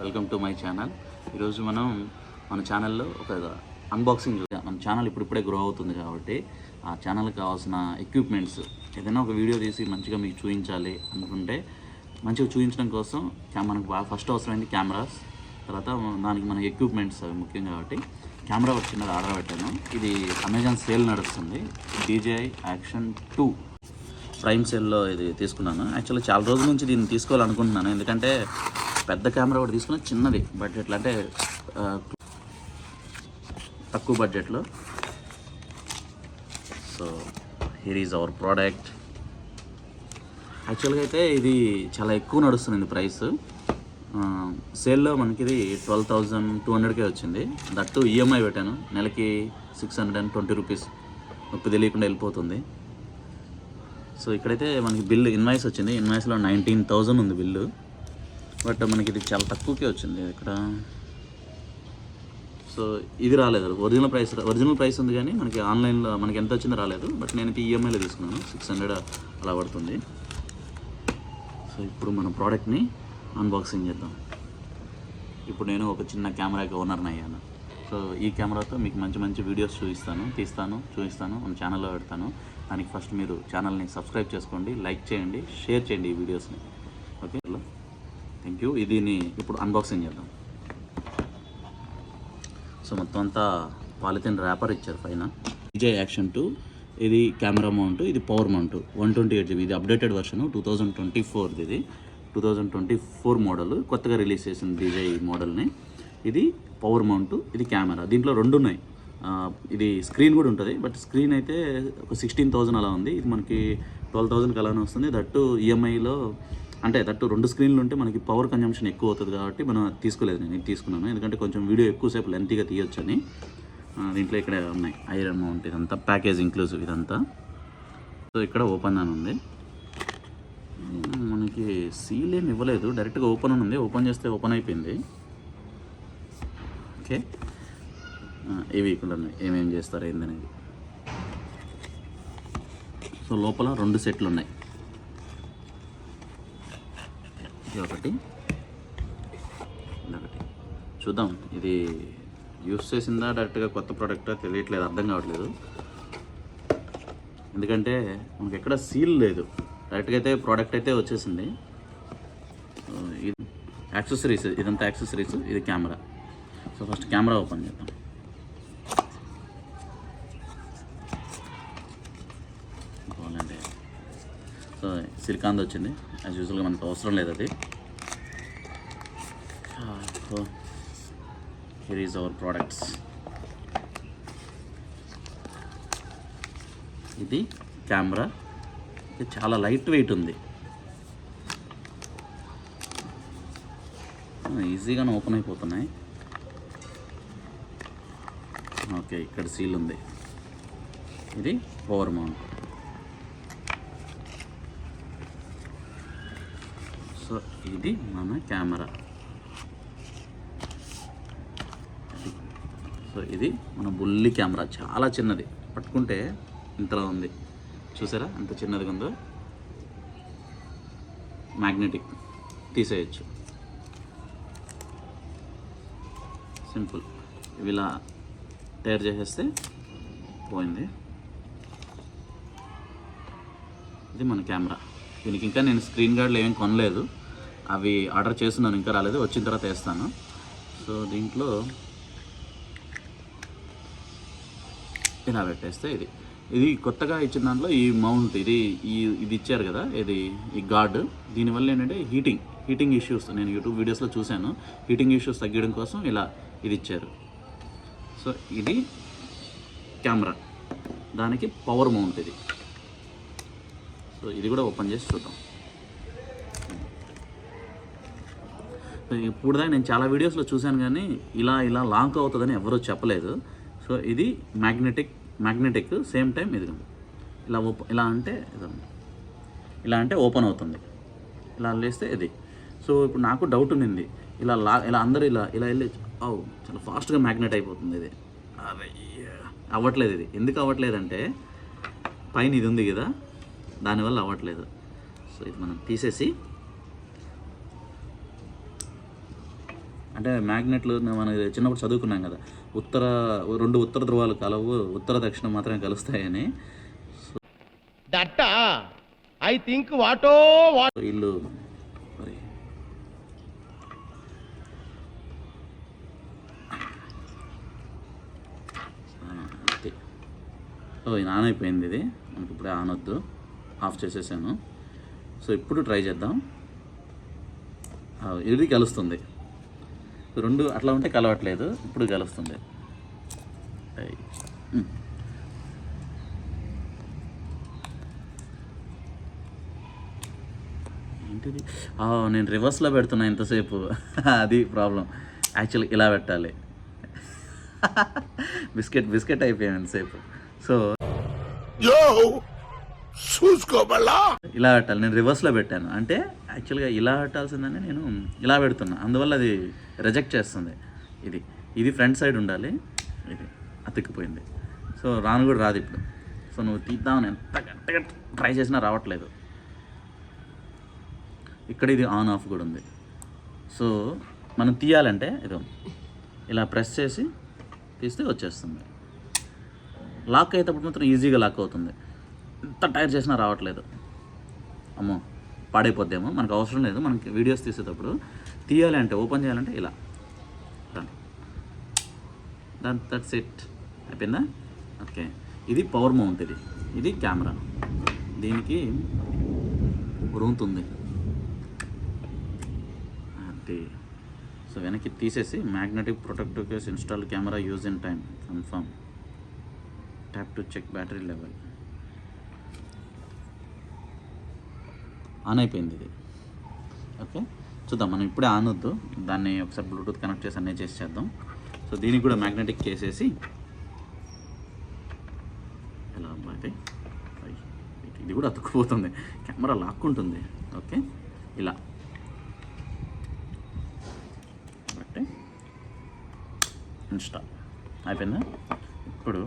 Welcome to my channel. ఈరోజు మనం మన ఛానల్లో ఒక అన్బాక్సింగ్ చూద్దాం. మన ఛానల్ ఇప్పుడిప్పుడే గ్రో అవుతుంది కాబట్టి ఆ ఛానల్కి కావాల్సిన ఎక్విప్మెంట్స్ ఏదైనా ఒక వీడియో తీసి మంచిగా మీకు చూపించాలి అనుకుంటే మంచిగా చూపించడం కోసం క్యా- మనకు బాగా ఫస్ట్ అవసరమైంది కెమెరాస్ తర్వాత దానికి మన ఎక్విప్మెంట్స్ అవి ముఖ్యం కాబట్టి కెమెరా ఒక చిన్నది ఆర్డర్ పెట్టాను. ఇది అమెజాన్ సేల్ నడుస్తుంది. డీజేఐ యాక్షన్ టూ ప్రైమ్ సేల్లో ఇది తీసుకున్నాను. యాక్చువల్లీ చాలా రోజుల నుంచి దీన్ని తీసుకోవాలనుకుంటున్నాను. ఎందుకంటే పెద్ద కెమెరా ఒకటి తీసుకున్నా చిన్నది బడ్జెట్లో అంటే తక్కువ బడ్జెట్లో. So here is our product యాక్చువల్గా అయితే ఇది చాలా ఎక్కువ నడుస్తుంది ప్రైస్. సేల్లో మనకి ఇది ట్వెల్వ్ థౌజండ్ టూ హండ్రెడ్కే వచ్చింది. దట్టు ఈఎంఐ పెట్టాను. నెలకి six hundred and twenty rupees. నొప్పి తెలియకుండా వెళ్ళిపోతుంది. సో ఇక్కడైతే మనకి బిల్లు ఇన్వాయిస్ వచ్చింది. ఇన్వాయిస్లో నైన్టీన్ థౌజండ్ ఉంది బిల్లు. బట్ మనకి ఇది చాలా తక్కువకే వచ్చింది ఇక్కడ. సో ఇది రాలేదు. ఒరిజినల్ ప్రైస్ ఒరిజినల్ ప్రైస్ ఉంది కానీ మనకి ఆన్లైన్లో మనకి ఎంత వచ్చిందో రాలేదు. బట్ నేను ఈఎంఐలో తీసుకున్నాను. సిక్స్ హండ్రెడ్ అలా పడుతుంది. సో ఇప్పుడు మన ప్రోడక్ట్ని అన్బాక్సింగ్ చేద్దాం. ఇప్పుడు నేను ఒక చిన్న కెమెరాకి ఓనర్ని అయ్యాను. సో ఈ కెమెరాతో మీకు మంచి మంచి వీడియోస్ చూపిస్తాను తీస్తాను చూపిస్తాను మన ఛానల్లో పెడతాను. దానికి ఫస్ట్ మీరు ఛానల్ని సబ్స్క్రైబ్ చేసుకోండి లైక్ చేయండి షేర్ చేయండి ఈ వీడియోస్ని ఓకే థ్యాంక్ యూ ఇదిని ఇప్పుడు అన్బాక్సింగ్ చేద్దాం. సో మొత్తం అంతా పాలిథిన్ ర్యాపర్ ఇచ్చారు పైన. విజయ్ యాక్షన్ టూ ఇది కెమెరా మౌంట్ ఇది power mount one twenty eight GB ఇది updated version two thousand twenty ఫోర్ది ఇది. Two thousand twenty four model కొత్తగా రిలీజ్ చేసింది విజయ్ మోడల్ని ఇది పవర్ మౌంట్ ఇది కెమెరా దీంట్లో రెండు ఉన్నాయి. ఇది స్క్రీన్ కూడా ఉంటుంది బట్ స్క్రీన్ అయితే ఒక సిక్స్టీన్ థౌజండ్ అలా ఉంది. ఇది మనకి ట్వెల్వ్ థౌజండ్కి అలానే వస్తుంది. దట్టు ఈఎంఐలో అంటే దట్టు రెండు స్క్రీన్లు ఉంటే మనకి పవర్ కన్జంప్షన్ ఎక్కువ అవుతుంది కాబట్టి మనం తీసుకోలేదు నేను తీసుకున్నాను. ఎందుకంటే కొంచెం వీడియో ఎక్కువసేపు లెంతీగా తీయొచ్చు అని దీంట్లో ఇక్కడ ఉన్నాయి. ఐరన్ మౌంట్ ఇదంతా ప్యాకేజ్ ఇంక్లూజివ్ ఇదంతా. సో ఇక్కడ ఓపెన్ అని ఉంది. మనకి సీల్ ఏమి ఇవ్వలేదు. డైరెక్ట్గా ఓపెన్ అని ఉంది. ఓపెన్ చేస్తే ఓపెన్ అయిపోయింది. ఓకే ఏ ఇవి ఇక్కడ ఉన్నాయి. ఏమేం చేస్తారు ఏందనేది. సో లోపల రెండు సెట్లు ఉన్నాయి. ఇది ఒకటి. ఒకటి. చూద్దాం. ఇది యూస్ చేసిందా డైరెక్ట్గా కొత్త ప్రోడక్ట్ తెలియట్లేదు అర్థం కావట్లేదు. ఎందుకంటే మనకి ఎక్కడ సీల్ లేదు. డైరెక్ట్గా అయితే ప్రోడక్ట్ అయితే వచ్చేసింది. ఇది యాక్సెసరీస్ ఇదంతా యాక్సెసరీస్ ఇది camera. So first camera open చేద్దాం. సో సిలికాన్ వచ్చింది. యాజ్ యూజువల్గా మనకు అవసరం లేదు అది. Her here is our products ఇది కెమెరా. ఇది చాలా లైట్ వెయిట్ ఉంది. ఈజీగానే ఓపెన్ అయిపోతున్నాయి. ఓకే ఇక్కడ సీల్ ఉంది. ఇది పవర్ మౌంట్ సో ఇది మన కెమెరా. సో ఇది మన బుల్లి కెమెరా. చాలా చిన్నది. పట్టుకుంటే ఇంతలా ఉంది. చూసారా? ఎంత చిన్నదిగా ఉందో? మ్యాగ్నెటిక్ తీసేయచ్చు. సింపుల్ ఇవి ఇలా తయారు చేసేస్తే పోయింది. ఇది మన కెమెరా. దీనికి ఇంకా నేను స్క్రీన్ గార్డ్లు ఏమీ కొనలేదు. అవి ఆర్డర్ చేస్తున్నాను ఇంకా రాలేదు. వచ్చిన తర్వాత వేస్తాను. సో దీంట్లో ఇలా పెట్టేస్తే ఇది. ఇది కొత్తగా ఇచ్చిన దాంట్లో ఈ మౌంట్ ఇది ఈ ఇది ఇచ్చారు కదా ఇది ఈ గార్డ్. దీనివల్ల ఏంటంటే హీటింగ్ హీటింగ్ ఇష్యూస్. నేను యూట్యూబ్ వీడియోస్లో చూశాను. హీటింగ్ ఇష్యూస్ తగ్గడం కోసం ఇలా ఇది ఇచ్చారు. సో ఇది కెమెరా. దానికి పవర్ మౌంట్ ఇది. సో ఇది కూడా ఓపెన్ చేసి చూద్దాం. ఇప్పుడు దాకా నేను చాలా వీడియోస్లో చూశాను కానీ ఇలా ఇలా లాంగ్ అవుతుందని ఎవరూ చెప్పలేదు. సో ఇది మ్యాగ్నెటిక్ మ్యాగ్నెటిక్ సేమ్ టైం ఇది. ఇలా ఓపెన్ ఇలా అంటే ఇలా అంటే ఓపెన్ అవుతుంది. ఇలా లేస్తే ఇది. సో ఇప్పుడు నాకు డౌట్ ఉండింది ఇలా లా ఇలా అందరూ ఇలా ఇలా వెళ్ళి ఓ చాలా ఫాస్ట్గా మ్యాగ్నెట్ అయిపోతుంది ఇది. అవ్వట్లేదు ఇది. ఎందుకు అవ్వట్లేదంటే పైన ఇది ఉంది కదా దానివల్ల అవ్వట్లేదు. సో ఇది మనం తీసేసి అంటే మ్యాగ్నెట్లు మనం చిన్నప్పుడు చదువుకున్నాం కదా. ఉత్తర రెండు ఉత్తర ధ్రువాలు కలవు ఉత్తర దక్షిణం మాత్రమే కలుస్తాయని. దట్ట? ఐ థింక్ వాటో వాట్ ఇల్లు మరి. ఓ ఇది ఆన్ అయిపోయింది ఇది. మనకి ఇప్పుడే ఆన్ వద్దు. ఆఫ్ చేసేసాను. సో ఇప్పుడు ట్రై చేద్దాం. ఇది కలుస్తుంది. రెండు అట్లా ఉంటే కలవట్లేదు. ఇప్పుడు కలుస్తుంది. ఏంటిది? నేను రివర్స్లో పెడుతున్నా ఇంతసేపు. అది ప్రాబ్లం యాక్చువల్లీ ఇలా పెట్టాలి. బిస్కెట్ బిస్కెట్ అయిపోయాను ఇంతసేపు. సో యో చూసుకోబల్లా ఇలా పెట్టాలి. నేను రివర్స్లో పెట్టాను. అంటే యాక్చువల్గా ఇలా పెట్టాల్సిందని నేను ఇలా పెడుతున్నా. అందువల్ల అది రిజెక్ట్ చేస్తుంది. ఇది ఇది ఫ్రంట్ సైడ్ ఉండాలి ఇది అతికిపోయింది సో రాను కూడా రాదు ఇప్పుడు. సో నువ్వు తీద్దామని ఎంత గట్టిగా ట్రై చేసినా రావట్లేదు. ఇక్కడ ఇది ఆన్ ఆఫ్ కూడా ఉంది. సో మనం తీయాలంటే ఇదో ఇలా ప్రెస్ చేసి తీస్తే వచ్చేస్తుంది. లాక్ అయ్యేటప్పుడు మాత్రం ఈజీగా లాక్ అవుతుంది. ఎంత టైర్ చేసినా రావట్లేదు. అమ్మో. పాడైపోద్దేమో? మనకు అవసరం లేదు. మనకి వీడియోస్ తీసేటప్పుడు తీయాలి అంటే ఓపెన్ చేయాలంటే ఇలా. దాని దట్స్ ఇట్ అయిపోయిందా? ఓకే. ఇది పవర్ మౌంట్ ఇది. ఇది కెమెరా దీనికి రూంత్ ఉంది అది. సో వెనక్కి తీసేసి magnetic protective case install camera use in time confirm tap to check battery level on అయిపోయింది ఇది. ఓకే? చూద్దాం మనం ఇప్పుడే ఆన్ వద్దు. దాన్ని ఒకసారి బ్లూటూత్ కనెక్ట్ చేసి అన్నీ చేసి చేద్దాం. సో దీనికి కూడా మ్యాగ్నెటిక్ కేసేసి ఎలా అబ్బాయి ఇది? కూడా అతుక్కుపోతుంది. Camera లాక్కుంటుంది okay? ఇలా. బట్టి ఇన్స్టాల్. అయిపోయిందా? ఇప్పుడు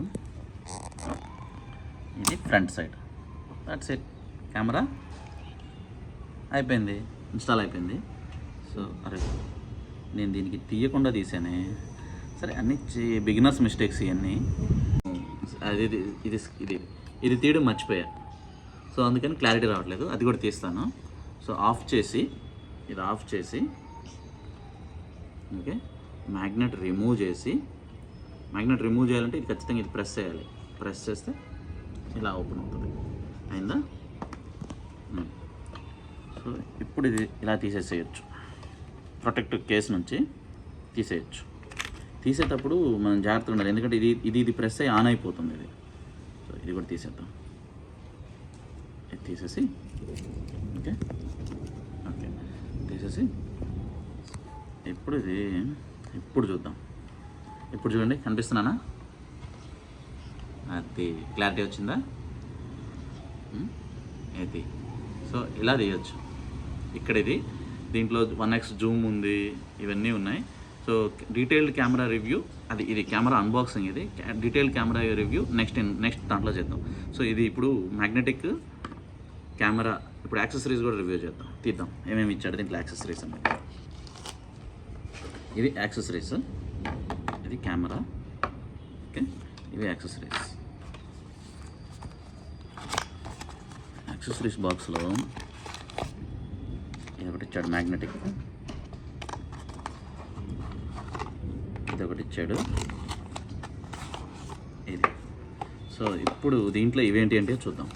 ఇది front side. That's it camera? అయిపోయింది. ఇన్స్టాల్ అయిపోయింది. సో అరే నేను దీనికి తీయకుండా తీసానే. సరే అన్ని బిగినర్స్ మిస్టేక్స్ ఇవన్నీ అది ఇది ఇది ఇది ఇది తీయడం మర్చిపోయా. సో అందుకని క్లారిటీ రావట్లేదు. అది కూడా తీస్తాను. సో ఆఫ్ చేసి ఇది ఆఫ్ చేసి ఓకే మ్యాగ్నెట్ రిమూవ్ చేసి మ్యాగ్నెట్ రిమూవ్ చేయాలంటే ఇది ఖచ్చితంగా ఇది ప్రెస్ చేయాలి. ప్రెస్ చేస్తే ఇలా ఓపెన్ అవుతుంది. అయిందా? సో ఇప్పుడు ఇది ఇలా తీసేసేయచ్చు. ప్రొటెక్టివ్ కేస్ నుంచి తీసేయచ్చు. తీసేటప్పుడు మనం జాగ్రత్తగా ఉండాలి. ఎందుకంటే ఇది ఇది ఇది ప్రెస్ అయ్యి ఆన్ అయిపోతుంది ఇది. సో ఇది కూడా తీసేద్దాం. ఇది తీసేసి ఓకే? ఓకే. తీసేసి ఇప్పుడు ఇది ఇప్పుడు చూద్దాం. ఇప్పుడు చూడండి కనిపిస్తున్నానా? అది క్లారిటీ వచ్చిందా? ఉమ్, ఇది సో ఇలా తీయచ్చు. ఇక్కడ ఇది దీంట్లో వన్ ఎక్స్ జూమ్ ఉంది ఇవన్నీ ఉన్నాయి. సో డీటెయిల్డ్ కెమెరా రివ్యూ అది ఇది కెమెరా అన్బాక్సింగ్ ఇది. Detailed camera review next next దాంట్లో చేద్దాం. సో ఇది ఇప్పుడు మ్యాగ్నెటిక్ కెమెరా ఇప్పుడు యాక్సెసరీస్ కూడా రివ్యూ చేద్దాం. తీద్దాం. ఏమేమి ఇచ్చాడు దీంట్లో యాక్సెసరీస్ అనేది ఇది యాక్సెసరీస్. ఇది కెమెరా. ఓకే. ఇవి యాక్సెసరీస్. యాక్సెసరీస్ బాక్స్లో ఇది ఒకటి ఇచ్చాడు మ్యాగ్నెటిక్ ఇది ఒకటి ఇచ్చాడు. ఇది. సో ఇప్పుడు దీంట్లో ఇవేంటి అంటే చూద్దాం.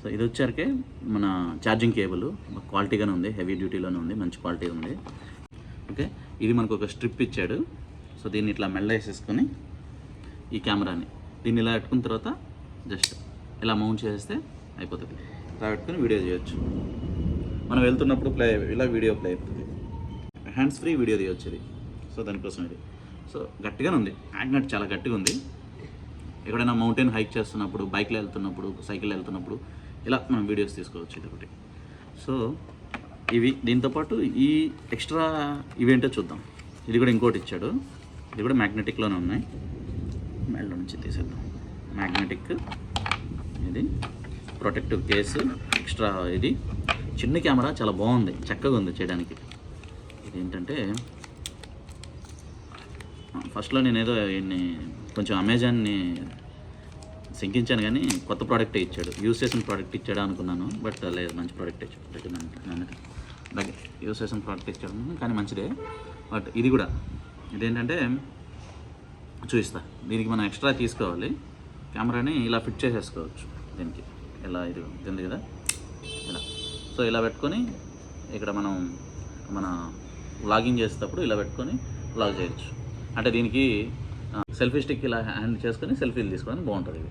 సో ఇది వచ్చరికే మన ఛార్జింగ్ కేబుల్ క్వాలిటీగానే ఉంది హెవీ డ్యూటీలోనే ఉంది మంచి క్వాలిటీ ఉంది. ఓకే? ఇది మనకు ఒక స్ట్రిప్ ఇచ్చాడు. సో దీన్ని ఇట్లా మెల్ల వేసేసుకొని ఈ కెమెరాని దీన్ని ఇలా పెట్టుకున్న తర్వాత జస్ట్ ఇలా మౌంట్ చేస్తే అయిపోతుంది. ఇలా పెట్టుకొని వీడియో చేయొచ్చు. మనం వెళ్తున్నప్పుడు ప్లే ఇలా వీడియో ప్లే అవుతుంది. హ్యాండ్స్ ఫ్రీ వీడియో తీయొచ్చేది. సో దానికోసం ఇది. సో గట్టిగానే ఉంది. మ్యాగ్నెట్ చాలా గట్టిగా ఉంది. ఎక్కడైనా మౌంటైన్ హైక్ చేస్తున్నప్పుడు బైక్లో వెళ్తున్నప్పుడు సైకిల్ వెళ్తున్నప్పుడు ఇలా మనం వీడియోస్ తీసుకోవచ్చు ఇది ఒకటి సో ఇవి దీంతోపాటు ఈ ఎక్స్ట్రా ఇవేంటో చూద్దాం. ఇది కూడా ఇంకోటి ఇచ్చాడు. ఇది కూడా మ్యాగ్నెటిక్లోనే ఉన్నాయి. మెళ్ళ నుంచి తీసేద్దాం. మ్యాగ్నెటిక్ ఇది. ప్రొటెక్టివ్ కేసు ఎక్స్ట్రా ఇది. చిన్న కెమెరా చాలా బాగుంది చక్కగా ఉంది చేయడానికి. ఇది ఏంటంటే ఫస్ట్లో నేను ఏదో ఈయన్ని కొంచెం అమెజాన్ని శంకించాను కానీ కొత్త ప్రోడక్టే ఇచ్చాడు. యూస్ చేసిన ప్రోడక్ట్ ఇచ్చాడు అనుకున్నాను బట్ లేదు మంచి ప్రోడక్ట్ ఇచ్చాడు. అలాగే యూస్ చేసిన ప్రోడక్ట్ ఇచ్చాడు కానీ మంచిదే. బట్ ఇది కూడా ఇదేంటంటే చూపిస్తా. దీనికి మనం ఎక్స్ట్రా తీసుకోవాలి. కెమెరాని ఇలా ఫిట్ చేసేసుకోవచ్చు. దీనికి. ఇలా ఇది ఉంది కదా? ఇలా సో ఇలా పెట్టుకొని ఇక్కడ మనం మన లాగిన్ చేసేటప్పుడు ఇలా పెట్టుకొని లాగ్ చేయొచ్చు. అంటే దీనికి సెల్ఫీ స్టిక్ ఇలా హ్యాండ్ చేసుకొని సెల్ఫీలు తీసుకోవడానికి బాగుంటుంది ఇది.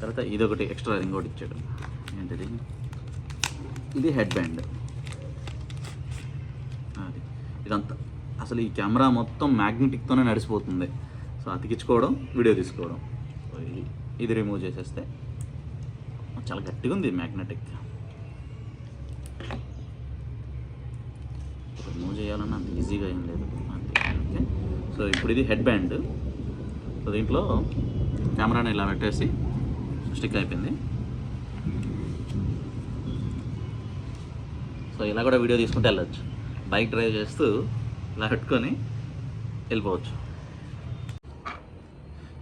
తర్వాత ఇదొకటి ఎక్స్ట్రా ఇంకోటి ఇచ్చాడు. ఏంటిది? ఇది హెడ్ బ్యాండ్ అది. ఇదంతా అసలు ఈ కెమెరా మొత్తం మ్యాగ్నెటిక్తోనే నడిచిపోతుంది సో అతికించుకోవడం వీడియో తీసుకోవడం. ఇది రిమూవ్ చేసేస్తే చాలా గట్టిగా ఉంది మ్యాగ్నెటిక్. రిమూవ్ చేయాలన్నా అంత ఈజీగా ఏం లేదు. ఓకే. సో ఇప్పుడు ఇది హెడ్ బ్యాండ్. సో దీంట్లో కెమెరాని ఇలా పెట్టేసి స్టిక్ అయిపోయింది. సో ఇలా కూడా వీడియో తీసుకుంటే వెళ్ళొచ్చు. బైక్ డ్రైవ్ చేస్తూ ఇలా పెట్టుకొని వెళ్ళిపోవచ్చు.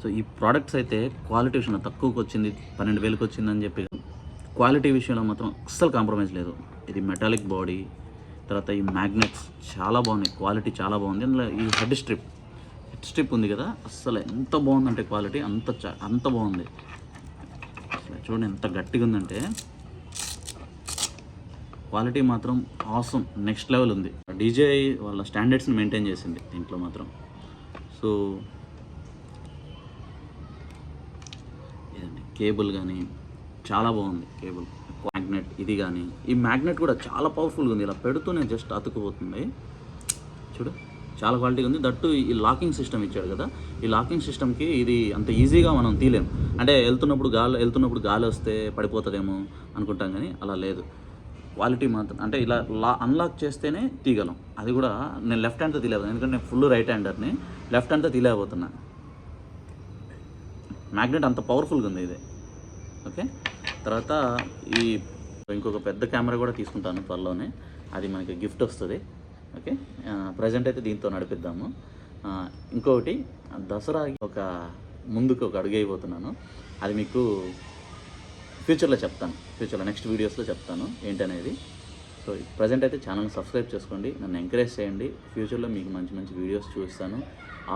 సో ఈ ప్రోడక్ట్స్ అయితే క్వాలిటీ విషయంలో తక్కువకి వచ్చింది పన్నెండు వేలకు వచ్చిందని చెప్పి. క్వాలిటీ విషయంలో మాత్రం అస్సలు కాంప్రమైజ్ లేదు. ఇది మెటాలిక్ బాడీ తర్వాత ఈ మ్యాగ్నెట్స్ చాలా బాగున్నాయి క్వాలిటీ చాలా బాగుంది. అందులో ఈ హెడ్ స్ట్రిప్ హెడ్ స్ట్రిప్ ఉంది కదా అస్సలు ఎంత బాగుందంటే క్వాలిటీ అంత అంత బాగుంది. చూడండి ఎంత గట్టిగా ఉందంటే క్వాలిటీ మాత్రం ఆసం నెక్స్ట్ లెవెల్ ఉంది. డీజేఐ వాళ్ళ స్టాండర్డ్స్ని మెయింటైన్ చేసింది దీంట్లో మాత్రం. సో కేబుల్ కానీ చాలా బాగుంది కేబుల్. మ్యాగ్నెట్ ఇది కానీ ఈ మ్యాగ్నెట్ కూడా చాలా పవర్ఫుల్గా ఉంది. ఇలా పెడుతూనే జస్ట్ అతుకుపోతుంది. చూడు చాలా క్వాలిటీగా ఉంది. దట్టు ఈ లాకింగ్ సిస్టమ్ ఇచ్చాడు కదా. ఈ లాకింగ్ సిస్టమ్కి ఇది అంత ఈజీగా మనం తీలేం అంటే వెళ్తున్నప్పుడు గాలి వెళ్తున్నప్పుడు గాలి వస్తే పడిపోతుందేమో అనుకుంటాం కానీ అలా లేదు. క్వాలిటీ మాత్రం అంటే ఇలా లా అన్లాక్ చేస్తేనే తీయగలం. అది కూడా నేను లెఫ్ట్ హ్యాండ్తో తీయలేదు ఎందుకంటే నేను ఫుల్ రైట్ హ్యాండర్ని లెఫ్ట్ హ్యాండ్తో తీలేకపోతున్నాను మ్యాగ్నెట్ అంత పవర్ఫుల్గా ఉంది ఇది. ఓకే? తర్వాత ఈ ఇంకొక పెద్ద కెమెరా కూడా తీసుకుంటాను త్వరలోనే. అది మనకి గిఫ్ట్ వస్తుంది. ఓకే? ప్రజెంట్ అయితే దీంతో నడిపిద్దాము. ఇంకొకటి దసరా ఒక ముందుకు ఒక అడుగు అయిపోతున్నాను అది మీకు ఫ్యూచర్లో చెప్తాను. ఫ్యూచర్లో నెక్స్ట్ వీడియోస్లో చెప్తాను. ఏంటనేది? సో ప్రజెంట్ అయితే ఛానల్ సబ్స్క్రైబ్ చేసుకోండి. నన్ను ఎంకరేజ్ చేయండి. ఫ్యూచర్లో మీకు మంచి మంచి వీడియోస్ చూపిస్తాను.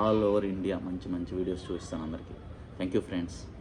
ఆల్ ఓవర్ ఇండియా మంచి మంచి వీడియోస్ చూపిస్తాను అందరికీ. Thank you friends